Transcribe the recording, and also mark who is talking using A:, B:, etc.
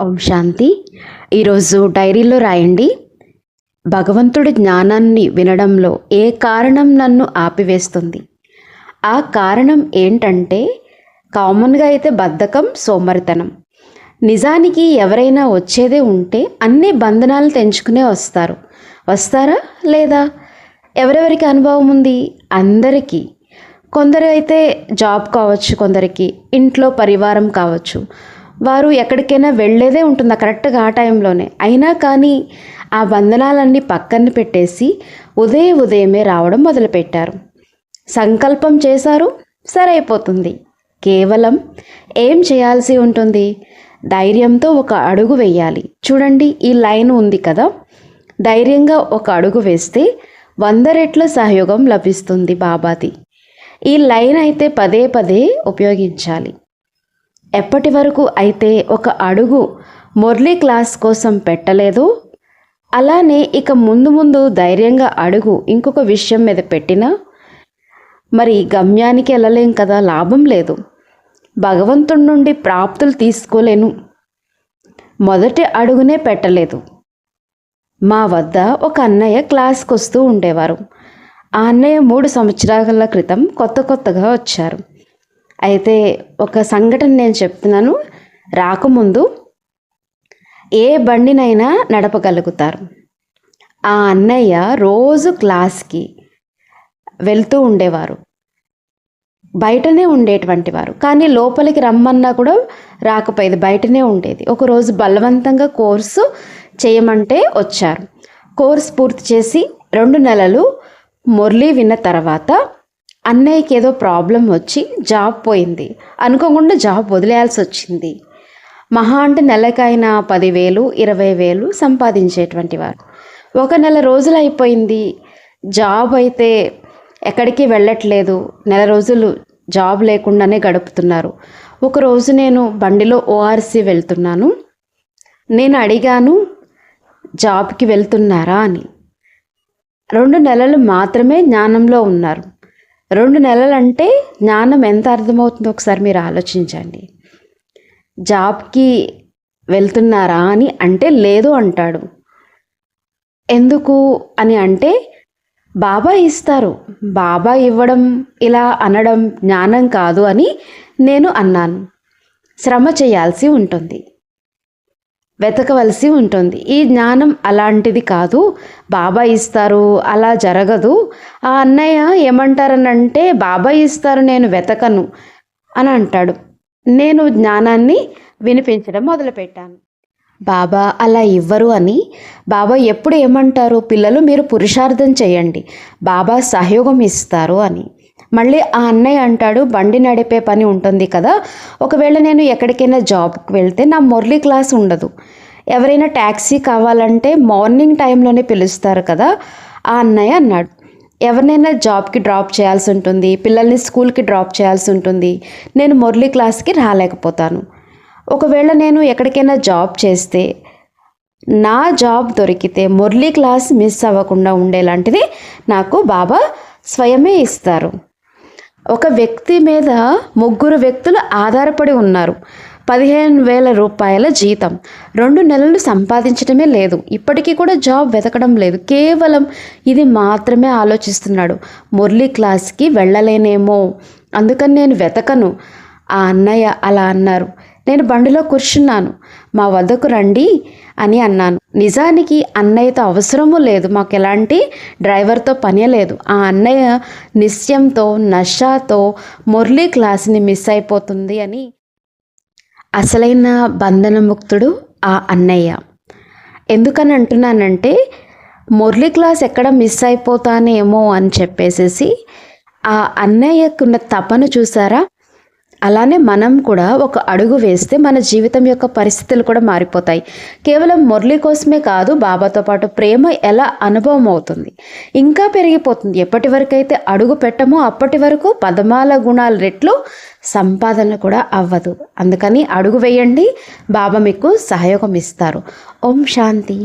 A: ఓం శాంతి. ఈరోజు డైరీలో రాయండి. భగవంతుడి జ్ఞానాన్ని వినడంలో ఏ కారణం నన్ను ఆపివేస్తుంది? ఆ కారణం ఏంటంటే కామన్గా అయితే బద్ధకం సోమరితనం. నిజానికి ఎవరైనా వచ్చేదే ఉంటే అన్ని బంధనాలు తెంచుకునే వస్తారు. వస్తారా లేదా? ఎవరెవరికి అనుభవం ఉంది? అందరికీ. కొందరు అయితే జాబ్ కావచ్చు కొందరికి ఇంట్లో పరివారం కావచ్చు. వారు ఎక్కడికైనా వెళ్ళేదే ఉంటుంది కరెక్ట్గా ఆ టైంలోనే. అయినా కానీ ఆ బంధనాలన్నీ పక్కన పెట్టేసి ఉదయ ఉదయమే రావడం మొదలుపెట్టారు. సంకల్పం చేశారు సరైపోతుంది. కేవలం ఏం చేయాల్సి ఉంటుంది? ధైర్యంతో ఒక అడుగు వేయాలి. చూడండి ఈ లైన్ ఉంది కదా? ధైర్యంగా ఒక అడుగు వేస్తే వంద రెట్ల సహయోగం లభిస్తుంది బాబాది. ఈ లైన్ అయితే పదే పదే ఉపయోగించాలి. ఎప్పటి వరకు అయితే ఒక అడుగు మురళీ క్లాస్ కోసం పెట్టలేదో? అలానే ఇక ముందు ముందు ధైర్యంగా అడుగు ఇంకొక విషయం మీద పెట్టినా? మరి గమ్యానికి వెళ్ళలేం కదా లాభం లేదు. భగవంతుడి నుండి ప్రాప్తులు తీసుకోలేను. మొదటి అడుగునే పెట్టలేదు. మా వద్ద ఒక అన్నయ్య క్లాస్కి వస్తూ ఉండేవారు. ఆ అన్నయ్య మూడు సంవత్సరాల క్రితం కొత్త కొత్తగా వచ్చారు. అయితే ఒక సంఘటన నేను చెప్తున్నాను. రాకముందు ఏ బండినైనా నడపగలుగుతారు. ఆ అన్నయ్య రోజు క్లాస్కి వెళ్తూ ఉండేవారు. బయటనే ఉండేటువంటి వారు. కానీ లోపలికి రమ్మన్నా కూడా రాకపోయేది. బయటనే ఉండేది. ఒకరోజు బలవంతంగా కోర్సు చేయమంటే వచ్చారు. కోర్స్ పూర్తి చేసి రెండు నెలలు మురళి విన్న తర్వాత అన్నయ్యకి ఏదో ప్రాబ్లం వచ్చి జాబ్ పోయింది. అనుకోకుండా జాబ్ వదిలేయాల్సి వచ్చింది. మహా అంటే నెలకైనా పదివేలు ఇరవై వేలు సంపాదించేటువంటి వారు. ఒక నెల రోజులు అయిపోయింది. జాబ్ అయితే ఎక్కడికి వెళ్ళట్లేదు. నెల రోజులు జాబ్ లేకుండానే గడుపుతున్నారు. ఒకరోజు నేను బండిలో ఓఆర్సీ వెళ్తున్నాను. నేను అడిగాను జాబ్కి వెళ్తున్నారా? అని. రెండు నెలలు మాత్రమే జ్ఞానంలో ఉన్నారు. రెండు నెలలంటే జ్ఞానం ఎంత అర్థమవుతుందో ఒకసారి మీరు ఆలోచించండి. జాబ్కి వెళ్తున్నారా అని అంటే లేదు అంటాడు. ఎందుకు అని అంటే బాబా ఇస్తారు. బాబా ఇవ్వడం ఇలా అనడం జ్ఞానం కాదు అని నేను అన్నాను. శ్రమ చేయాల్సి ఉంటుంది. వెతకవలసి ఉంటుంది. ఈ జ్ఞానం అలాంటిది కాదు. బాబా ఇస్తారు అలా జరగదు. ఆ అన్నయ్య ఏమంటారనంటే బాబా ఇస్తారు నేను వెతకను అని అంటాడు. నేను జ్ఞానాన్ని వినిపించడం మొదలుపెట్టాను. బాబా అలా ఇవ్వరు అని. బాబా ఎప్పుడు ఏమంటారు? పిల్లలు మీరు పురుషార్థం చేయండి. బాబా సహయోగం ఇస్తారు అని. మళ్ళీ ఆ అన్నయ్య అంటాడు బండి నడిపే పని ఉంటుంది కదా ఒకవేళ నేను ఎక్కడికైనా జాబ్కి వెళ్తే నా మురళీ క్లాస్ ఉండదు. ఎవరైనా ట్యాక్సీ కావాలంటే మార్నింగ్ టైంలోనే పిలుస్తారు కదా ఆ అన్నయ్య అన్నాడు. ఎవరినైనా జాబ్కి డ్రాప్ చేయాల్సి ఉంటుంది పిల్లల్ని స్కూల్కి డ్రాప్ చేయాల్సి ఉంటుంది నేను మురళీ క్లాస్కి రాలేకపోతాను. ఒకవేళ నేను ఎక్కడికైనా జాబ్ చేస్తే నా జాబ్ దొరికితే మురళీ క్లాస్ మిస్ అవ్వకుండా ఉండేలాంటిది నాకు బాబా స్వయమే ఇస్తారు. ఒక వ్యక్తి మీద ముగ్గురు వ్యక్తులు ఆధారపడి ఉన్నారు. పదిహేను వేల రూపాయల జీతం. రెండు నెలలు సంపాదించడమే లేదు. ఇప్పటికీ కూడా జాబ్ వెతకడం లేదు. కేవలం ఇది మాత్రమే ఆలోచిస్తున్నాడు. మురళీ క్లాస్కి వెళ్ళలేనేమో. అందుకని నేను వెతకను. ఆ అన్నయ్య అలా అన్నారు. నేను బండిలో కూర్చున్నాను. మా వద్దకు రండి. అని అన్నాను. నిజానికి అన్నయ్యతో అవసరము లేదు. మాకు ఎలాంటి డ్రైవర్తో పనే లేదు. ఆ అన్నయ్య నిశ్చయంతో నషాతో మురళీ క్లాస్ని మిస్ అయిపోతుంది అని అసలైన బంధనముక్తుడు ఆ అన్నయ్య. ఎందుకని అంటున్నానంటే మురళీ క్లాస్ ఎక్కడ మిస్ అయిపోతానేమో అని చెప్పేసేసి ఆ అన్నయ్యకున్న తపను చూసారా? అలానే మనం కూడా ఒక అడుగు వేస్తే మన జీవితం యొక్క పరిస్థితులు కూడా మారిపోతాయి. కేవలం మురళి కోసమే కాదు బాబాతో పాటు ప్రేమ ఎలా అనుభవం అవుతుంది? ఇంకా పెరిగిపోతుంది. ఎప్పటి వరకైతే అడుగు పెట్టమో అప్పటి వరకు పదమాల గుణాల రెట్లు సంపాదన కూడా అవ్వదు. అందుకని అడుగు వేయండి బాబా మీకు సహయోగం ఇస్తారు. ఓం శాంతి.